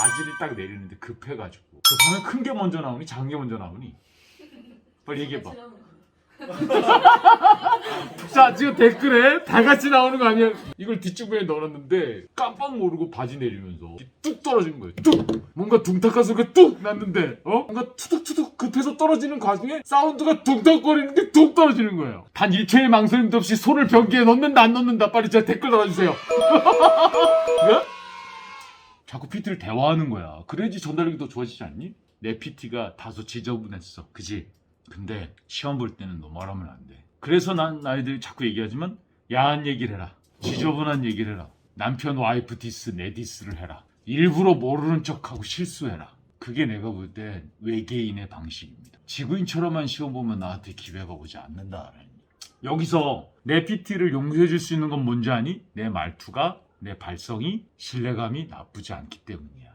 바지를 딱 내리는데 급해가지고. 급하면 큰 게 먼저 나오니 작은 게 먼저 나오니? 빨리 얘기해봐. 자 지금 댓글에 다 같이 나오는 거 아니야? 이걸 뒷주머니에 넣어놨는데 깜빡 모르고 바지 내리면서 뚝 떨어지는 거예요. 뚝! 뭔가 둥탁한 소리가 뚝 났는데 어? 뭔가 투둑투둑 급해서 떨어지는 과정에 사운드가 둥덕거리는 게 뚝 떨어지는 거예요. 단 1초의 망설임도 없이 손을 변기에 넣는다 안 넣는다. 빨리 제 댓글 달아주세요. 왜? 자꾸 PT를 대화하는 거야 그래야지 전달력이 더 좋아지지 않니? 내 PT가 다소 지저분했어 그지? 근데 시험 볼 때는 너 말하면 안 돼. 그래서 난 아이들이 자꾸 얘기하지만 야한 얘기를 해라. 지저분한 얘기를 해라. 남편 와이프 디스 내 디스를 해라. 일부러 모르는 척하고 실수해라. 그게 내가 볼 때 외계인의 방식입니다. 지구인처럼만 시험 보면 나한테 기회가 오지 않는다. 여기서 내 PT를 용서해 줄 수 있는 건 뭔지 아니? 내 말투가 내 발성이 신뢰감이 나쁘지 않기 때문이야.